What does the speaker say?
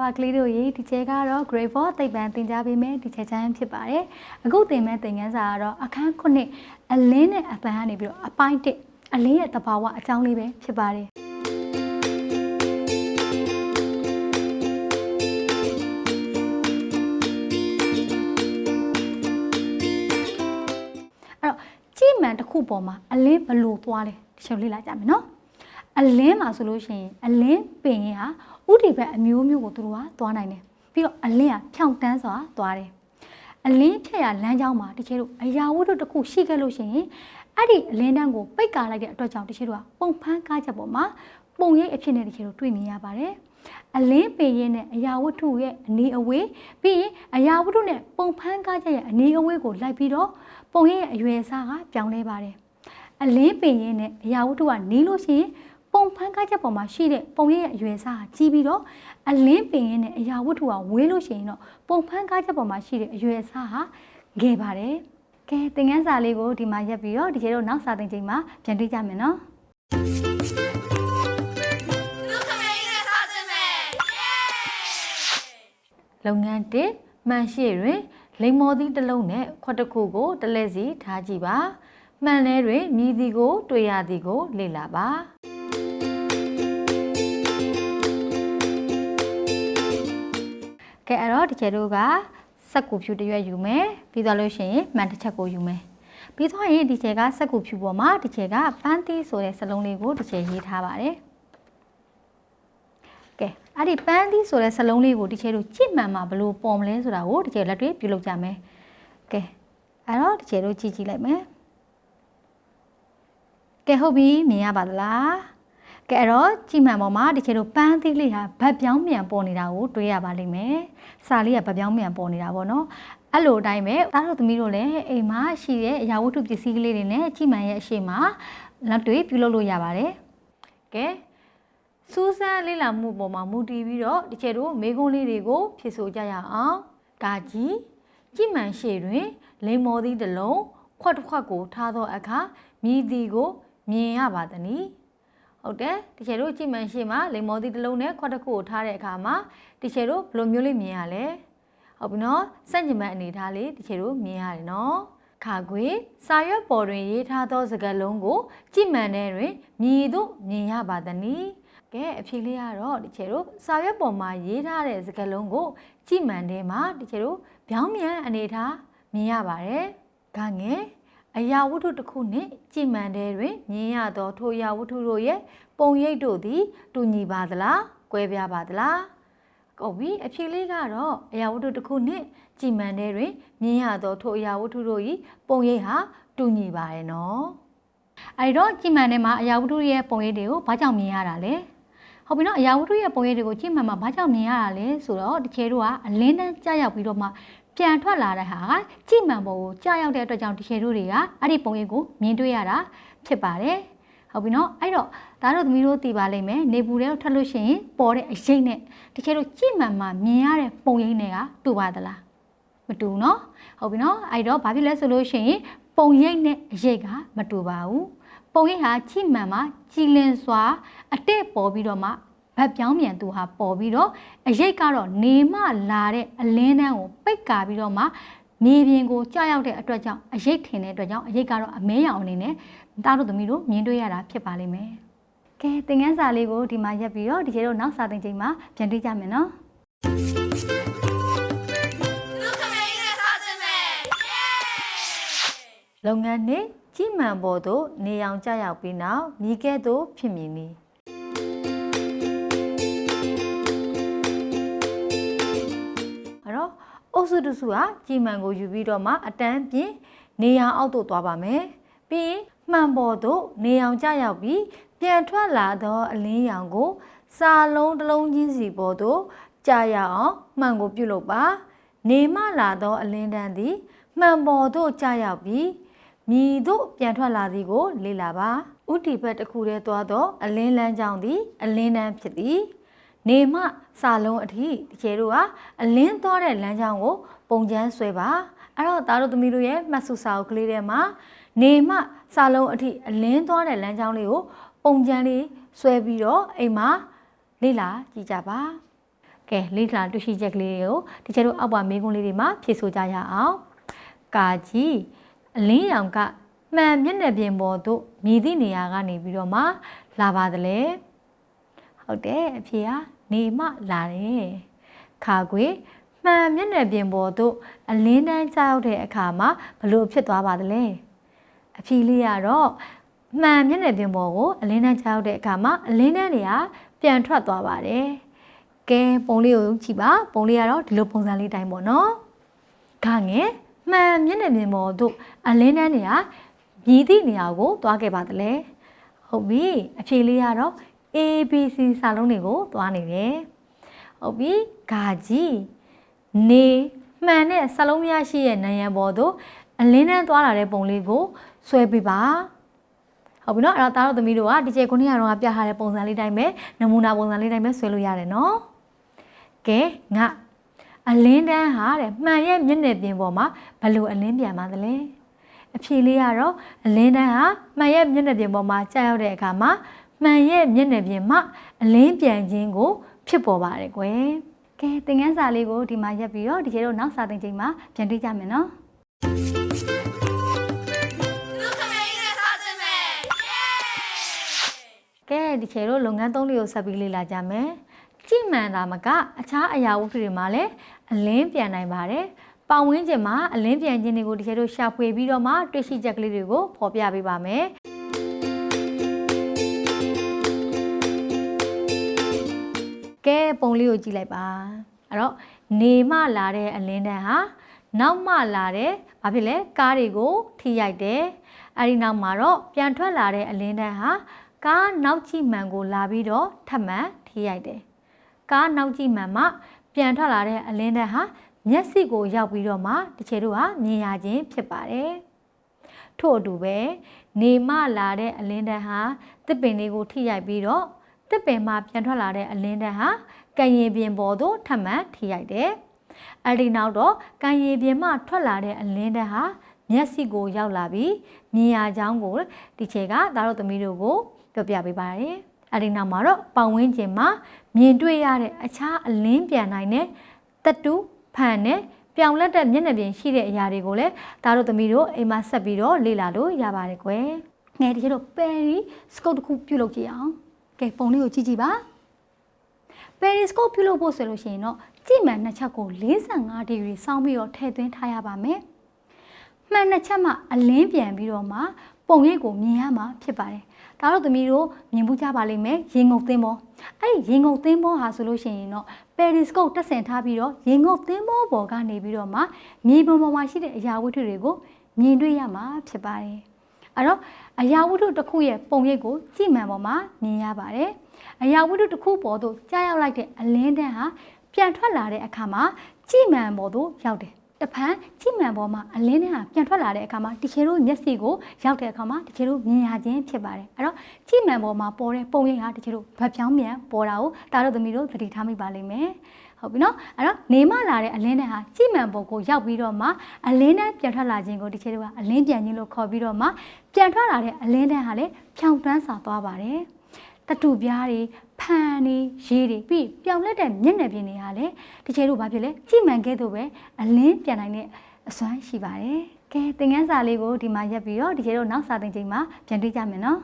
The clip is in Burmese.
ပါကလေးတို့ရေဒီချဲကတော့ grade 4သိပ္ပံသင်ကြားပေးမယ်ဒီချဲချမ်းဖြစ်ပါတယ်အခုသင်မဲ့သင်ခန်းစာကတော့အခန်း9အလင်းနဲ့အပန်းကနေပြီးတော့အပိုင်း1အလင်းရဲ့တဘာဝအကြောင်းလေးပဲဖြစ်ပါတယ်အဲ့တော့ကြည့်မှန်တစ်ခုပေါ်မှာအလင်းဘလို့သွားလဲဒီချက်လေးလာကြမယ်နော် အလင်းမှာဆိုလို့ရှိရင်အလင်းပင်ရင်ဟာဥတီဘက်အမျိုးမျိုးကိုသူတို့ကသွားနိုင်တယ်ပြီးတော့အလင်းကဖြောင့်တန်းစွာသွားတယ်အလင်းဖြက်ရလမ်းကြောင်းမှာတချို့တို့အရာဝတ္ထုတစ်ခုရှိခဲ့လို့ရှိရင်အဲ့ဒီအလင်းတန်းကိုပိတ်ကာလိုက်တဲ့အတွက်ကြောင့်တချို့တို့ကပုံဖန်းကားချက်ပေါ်မှာပုံရိပ်အဖြစ်နဲ့တချို့တို့တွေ့မြင်ရပါတယ်အလင်းပင်ရင်နဲ့အရာဝတ္ထုရဲ့အနီးအဝေးပြီးရင်အရာဝတ္ထုနဲ့ပုံဖန်းကားချက်ရဲ့အနီးအဝေးကိုလိုက်ပြီးတော့ပုံရိပ်ရဲ့အရွယ်အစားကပြောင်းလဲပါတယ်အလင်းပင်ရင်နဲ့အရာဝတ္ထုကနီးလို့ရှိရင် ပုံဖန်းကားချက်ပေါ်မှာရှိတဲ့ပုံရိပ်ရဲ့အရွယ်စားကကြီးပြီးတော့အလင်းပင်ရင်နဲ့အရာဝတ္ထုကဝေးလို့ရှိရင်တော့ပုံဖန်းကားချက်ပေါ်မှာရှိတဲ့အရွယ်စားဟာငယ်ပါတယ်။ကဲသင်ခန်းစာလေးကိုဒီမှာရက်ပြီးတော့ဒီကျတော့နောက်စာသင်ချိန်မှာပြန်တွေ့ကြမယ်နော် Look at me, that's awesome! Yay! လုပ်ငန်း1မှန်ရှိတွင်လိမ္မော်သီးတစ်လုံးနဲ့ခွက်တစ်ခုကိုတစ်လဲစီထားကြည့်ပါမှန်လဲတွင်မြည်သည်ကို တွေ့ရသည်ကိုလေ့လာပါ။ ကဲအဲ့တော့ဒီကျတို့ကစက်ကူဖြူတစ်ရွက်ယူမယ်ပြီးသွားလို့ရှိရင်မှန်တစ်ချက်ကိုယူမယ်။ပြီးသွားရင်ဒီကျကစက်ကူဖြူပေါ်မှာဒီကျကပန်းသီးဆိုတဲ့စလုံးလေးကိုဒီကျရေးထားပါတယ်။ကဲအဲ့ဒီပန်းသီးဆိုတဲ့စလုံးလေးကိုဒီကျတို့ကြည့်မှန်မှာဘလို့ပေါ်မလဲဆိုတာကိုဒီကျလက်တွေ့ပြုလုပ်ကြမယ်။ကဲအဲ့တော့ဒီကျတို့ကြည့်ကြည့်လိုက်မယ်။ကဲဟုတ်ပြီမြင်ရပါသလား။ ကဲအဲ့တော့ကြည့်မှန်ပေါ်မှာဒီကျတို့ပန်းသီးလေးဟာဗတ်ပြောင်းမြန်ပေါ်နေတာကိုတွေ့ရပါလိမ့်မယ်။စာလေးကဗတ်ပြောင်းမြန်ပေါ်နေတာပေါ့နော်။အဲ့လိုအတိုင်းပဲသားတို့သမီးတို့လည်းအိမ်မှာရှိတဲ့အရာဝတ္ထုပစ္စည်းကလေးတွေနဲ့ကြည့်မှန်ရဲ့အရှိမလက်တွေ့ပြုလုပ်လို့ရပါတယ်ကဲစူးစမ်းလေ့လာမှုပေါ်မှာမူတည်ပြီးတော့ဒီကျဲတို့မေကုန်းလေးတွေကိုဖြည့်ဆို့ကြရအောင်ဒါကြီးကြည်မှန်ရှေတွင် လိမ္မော်သီးတစ်လုံးခွက်တစ်ခွက်ကိုထားသောအခါမြည်သည်ကိုမြင်ရပါသည်နီ ဟုတ်တယ်ဒီကျဲတို့ကြည်မှန်ရှေမှာလိမ္မော်သီးတစ်လုံးနဲ့ခွက်တစ်ခုကိုထားတဲ့အခါမှာဒီကျဲတို့ဘယ်လိုမျိုးလေးမြင်ရလဲဟုတ်ပြီနော်စန့်ကျင်ဘက်အနေထားလေးဒီကျဲတို့မြင်ရတယ်နော်ခါခွေစာရွက်ပေါ်တွင်ရေးထားသောစကားလုံးကို ကြည်မှန်တဲ့တွင်မြည်သို့မြင်ရပါသည်နီကဲအဖြေလေးကတော့ဒီချေတို့စာရွက်ပေါ်မှာရေးထားတဲ့စကားလုံးကို ကြည်မှန်တဲ့မှာဒီချေတို့ဗျောင်းမြန်အနေထားမြင်ရပါတယ်။ဒါငယ် အရာဝတ္ထုတစ်ခုနှင့်ကြည်မှန်တဲ့တွင်မြင်ရသော ထိုအရာဝတ္ထုတို့ရဲ့ပုံရိပ်တို့သည်တူညီပါသလား၊ကွဲပြားပါသလား။ဟုတ်ပြီအဖြေလေးကတော့အရာဝတ္ထုတစ်ခုနှင့်ကြည်မှန်တဲ့တွင်မြင်ရသောထိုအရာဝတ္ထုတို့၏ပုံရိပ်ဟာတူညီပါရဲ့နော်။။အဲဒီတော့ကြည့်မှန်ထဲမှာအရာဝတ္ထုရဲ့ပုံရိပ်တွေကိုဘာကြောင့်မြင်ရတာလဲ။ဟုတ်ပြီနော်အရာဝတ္ထုရဲ့ပုံရိပ်တွေကိုကြည့်မှန်မှာဘာကြောင့်မြင်ရတာလဲဆိုတော့ဒီချေတို့ကအလင်းတန်းကြာရောက်ပြီးတော့မှ ပြန်ထွက်လာတဲ့ဟာကကြည့်မှန်ပုံကိုကြာရောက်တဲ့အတွက်ကြောင့်ဒီချေတို့တွေကအဲ့ဒီပုံရိပ်ကိုမြင်တွေ့ရတာဖြစ်ပါတယ်။ဟုတ်ပြီနော်အဲ့တော့ဒါတို့သမီးတို့သိပါလိမ့်မယ်နေပူတဲ့ထပ်လို့ရှိရင်ပေါ်တဲ့အရေးနဲ့ဒီချေတို့ကြည့်မှန်မှာမြင်ရတဲ့ပုံရိပ်တွေကတူပါသလားမတူဘူးနော်ဟုတ်ပြီနော်အဲ့တော့ဘာဖြစ်လဲဆိုလို့ရှိရင်ပုံရိပ်နဲ့အရေးကမတူပါဘူးပုံရိပ်ဟာကြည့်မှန်မှာကြည်လင်စွာအတက်ပေါ်ပြီးတော့မှ ဗတ်ပြောင်းမြန်သူဟာပေါ်ပြီးတော့အရေးကတော့နေမှလာတဲ့အလင်းတန်းကိုပိတ်ကာပြီးတော့မှမြေပြင်ကိုကြာရောက်တဲ့အတွက်ကြောင့်အရေးထင်တဲ့အတွက်ကြောင့်အရေးကတော့အမဲရောင်အနေနဲ့တားတို့သမီးတို့မြင်တွေ့ရတာဖြစ်ပါလိမ့်မယ်ကဲသင်ခန်းစာလေးကိုဒီမှာရက်ပြီးတော့ဒီကျေတို့နောက်စာသင်ချိန်မှာပြန်တွေ့ကြမယ်နော် Look at me, that's awesome! Yay! လုပ်ငန်းနှင့်ကြည်မှန်ပေါ်သို့နေအောင်ကြရောက်ပြီးနောက်မြည်ကဲ့သို့ဖြစ်မည်နီ ပ်စုတစ်စုဟာကြည်မှန်ကိုယူပြီးတော့မှအတန်းပြင်နေအောင်အောက်သို့သွားပါမယ်ပြီးရင်မှန်ပေါ်သို့နေအောင်ကြရောက်ပြီးပြန်ထွက်လာသောအလင်းရောင်ကို စာလုံးတစ်လုံးချင်းစီပေါ်သို့ကြာရအောင်မှန်ကိုပြုတ်လုပ်ပါနေမှလာသောအလင်းတန်းသည်မှန်ပေါ်သို့ကြာရောက်ပြီးမြည်သို့ပြန်ထွက်လာသည်ကိုလေ့လာပါဥတီဘက်တစ်ခုတည်းသွားသောအလင်းလန်းကြောင်းသည် အလင်းတန်းဖြစ်သည် နေမှစာလုံးအထိဒီကျဲတို့ဟာအလင်းသွားတဲ့လမ်းကြောင်းကို ပုံချမ်းဆွဲပါအဲ့တော့သားတို့သမီးတို့ရဲ့မှတ်စုစာအုပ်ကလေးထဲမှာနေမှစာလုံးအထိအလင်းသွားတဲ့လမ်းကြောင်းလေးကိုပုံချမ်းလေးဆွဲပြီးတော့အိမ်မှာလေ့လာကြည့်ကြပါကဲလေးလာတွေ့ရှိချက်ကလေးတွေကိုဒီကျဲတို့အောက်ပါမေးခွန်းလေးတွေမှာဖြေဆိုကြရအောင်ကာကြီးအလင်းရောင်ကမှန်မျက်နှာပြင်ပေါ်သို့မြည်သည့်နေရာကနေပြီးတော့မှလာပါသလဲ ဟုတ်တယ်အဖေကနေမှလာတယ်ခါခွေမှန်မျက်နှာပြင်ပေါ်သို့အလင်းတန်းကြောက်တဲ့အခါမှာဘလို့ဖြစ်သွားပါသလဲအဖြေလေးကတော့မှန်မျက်နှာပြင်ပေါ်ကိုအလင်းတန်းကြောက်တဲ့အခါမှာအလင်းတန်းတွေကပြန်ထွက်သွားပါတယ်ကဲပုံလေးကိုကြည့်ပါပုံလေးကတော့ဒီလိုပုံစံလေးတိုင်းပေါ့နော်ခါငယ်မှန်မျက်နှာပြင်ပေါ်သို့အလင်းတန်းတွေကမြည်သည့်နေရာကိုသွားခဲ့ပါသလဲဟုတ်ပြီအဖြေလေးကတော့ ABC စာလုံးတွေကိုသွားနေတယ်ဟုတ်ပြီဂါကြီးနေမှန်တဲ့စာလုံးများရှိရဲ့နံရံပေါ်သို့အလင်းတန်းသွားလာတဲ့ပုံလေးကိုဆွဲပြပါဟုတ်ပြီနော်အဲ့တော့သားတို့သမီးတို့ကဒီကျေခုနှစ်ကတော့ပြထားတဲ့ပုံစံလေးတိုင်းပဲနမူနာပုံစံလေးတိုင်းပဲဆွဲလို့ရတယ်နော်ကဲငါအလင်းတန်းဟာတဲ့မှန်ရဲ့မျက်နှာပြင်ပေါ်မှာဘယ်လိုအလင်းပြန်ပါသလဲအဖြေလေးကတော့အလင်းတန်းဟာမှန်ရဲ့မျက်နှာပြင်ပေါ်မှာကြာရောက်တဲ့အခါမှာ မှန်ရဲ့မျက်နှာပြင်မှာအလင်းပြန်ခြင်းကို ဖြစ်ပေါ်ပါတယ်ကွယ်ကဲသင်ခန်းစာလေးကိုဒီမှာရက်ပြီးတော့ဒီကျေတို့နောက်စာသင်ချိန်မှာပြန်တွေ့ကြမယ်နော်လူခမေးနဲ့စားခြင်းမယ်ယေးကဲဒီချေတို့လုပ်ငန်းသုံးလေးကိုဆက်ပြီးလေ့လာကြမယ်ကြည်မှန်တာမက အခြားအရာဝတ္ထုတွေမှာလည်းအလင်းပြန်နိုင်ပါတယ်ပတ်ဝန်းကျင်မှာအလင်းပြန်ခြင်းတွေကိုဒီချေတို့ရှာဖွေပြီးတော့မှတွေ့ရှိချက်ကလေးတွေကိုဖော်ပြပေးပါမယ် ကဲပုံလေးကိုကြည့်လိုက်ပါအဲ့တော့နေမှလာတဲ့အလင်းတန်းဟာနောက်မှလာတဲ့ဘာဖြစ်လဲကားတွေကိုထိရိုက်တယ်အဲ့ဒီနောက်မှာတော့ပြန်ထွက်လာတဲ့အလင်းတန်းဟာကားနောက်ကြည့်မှန်ကိုလာပြီးတော့ထပ်မံထိရိုက်တယ်။ကားနောက်ကြည့်မှန်မှပြန်ထွက်လာတဲ့အလင်းတက်ဟာမျက်စိကိုရောက်ပြီးတော့မှတစ်ချေတို့ဟာမြင်ရခြင်းဖြစ်ပါတယ်။ထို့အတူပဲနေမလာတဲ့အလင်းတက်ဟာတစ်ပင်လေးကိုထိရိုက်ပြီးတော့ တစ်ပင်မှပြန်ထွက်လာတဲ့အလင်းတက်ဟာကံရင်ပြင်ပေါ်သို့ထပ်မံထိရိုက်တယ်။အဲဒီနောက်တော့ကံရင်ပြင်မှထွက်လာတဲ့အလင်းတက်ဟာမျက်စိကိုရောက်လာပြီးမြင်ရကြောင်းကိုဒီချေကသားတို့သမီးတို့ကိုပြောပြပေးပါတယ်။အဲဒီနောက်မှာတော့ပတ်ဝန်းကျင်မှာမြင်တွေ့ရတဲ့အခြားအလင်းပြန်နိုင်တဲ့တတူဖန်နဲ့ပြောင်လက်တဲ့မျက်နှာပြင်ရှိတဲ့အရာတွေကိုလည်းဒါတို့သမီးတို့အိမ်မှာဆက်ပြီးတော့လေ့လာလို့ရပါတယ်ကွယ်။ငယ်တကယ်တော့ပယ်ရီစကုတ်တစ်ခုပြုတ်လုပ်ကြည့်အောင်။ ကဲပုံလေးကိုကြည့်ကြည့်ပါ။ပယ်ရီစကုတ်ပြုတ်လုပ်ဖို့ဆိုလို့ရှိရင်တော့ကြည့်မှန်နှစ်ချက်ကို45ဒီဂရီစောင်းပြီးတော့ထည့်သွင်းထားရပါမယ်။မှန်နှစ်ချက်မှအလင်းပြန်ပြီးတော့မှပုံရိပ်ကိုမြင်ရမှာဖြစ်ပါတယ်။ဒါတော့သမီးတို့မြင်မှုကြပါလိမ့်မယ်ရေငုပ်သင်းဘော။အဲ့ဒီရေငုပ်သင်းဘောဟာဆိုလို့ရှိရင်တော့ periscope တက်ဆင်ထားပြီးတော့ရေငုပ်သင်းဘောပေါ်ကနေပြီးတော့မှမြေပုံပေါ်မှာရှိတဲ့အရာဝတ္ထုတွေကိုမြင်တွေ့ရမှာဖြစ်ပါတယ်။အဲ့တော့ အရာဝတ္ထုတစ်ခုရဲ့ပုံရိပ်ကိုကြည့်မှန်ပေါ်မှာမြင်ရပါတယ်။အရာဝတ္ထုတစ်ခုပေါ်သို့ကြားရောက်လိုက်တဲ့အလင်းတန်းဟာပြန်ထွက်လာတဲ့အခါမှာကြည့်မှန်ပေါ်သို့ရောက်တယ်။ တဖန်ကြည့်မှန်ပေါ်မှာအလင်းနဲ့ဟာပြန်ထွက်လာတဲ့အခါမှာတချေတို့မျက်စိကိုရောက်တဲ့အခါမှာတချေတို့မြင်ရခြင်းဖြစ်ပါတယ်အဲ့တော့ကြည့်မှန်ပေါ်မှာပေါ်တဲ့ပုံရိပ်ဟာတချေတို့ဗတ်ပြောင်းမြန်ပေါ်တာကိုဒါတို့သမီးတို့သတိထားမိပါလိမ့်မယ်ဟုတ်ပြီနော်အဲ့တော့နေမလာတဲ့အလင်းနဲ့ဟာကြည့်မှန်ပေါ်ကိုရောက်ပြီးတော့မှအလင်းနဲ့ပြန်ထွက်လာခြင်းကိုတချေတို့ကအလင်းပြန်ခြင်းလို့ခေါ်ပြီးတော့မှပြန်ထွက်လာတဲ့အလင်းနဲ့ဟာလည်းဖြောင်တန်းစာသွားပါတယ်တတူပြားတွေ ဖန်တွေရေးတွေပြီးပြောင်လက်တဲ့မျက်နှာပြင်တွေဟာလည်းတချေတို့ဘာဖြစ်လဲကြည့်မှန်ခဲ့တော့ပဲအလင်းပြန်နိုင်တဲ့အစွမ်းရှိပါတယ်ကဲသင်ခန်းစာလေးကိုဒီမှာရက်ပြီးတော့ဒီကျေတော့နောက်စာသင်ချိန်မှာပြန်တွေ့ကြမယ်နော်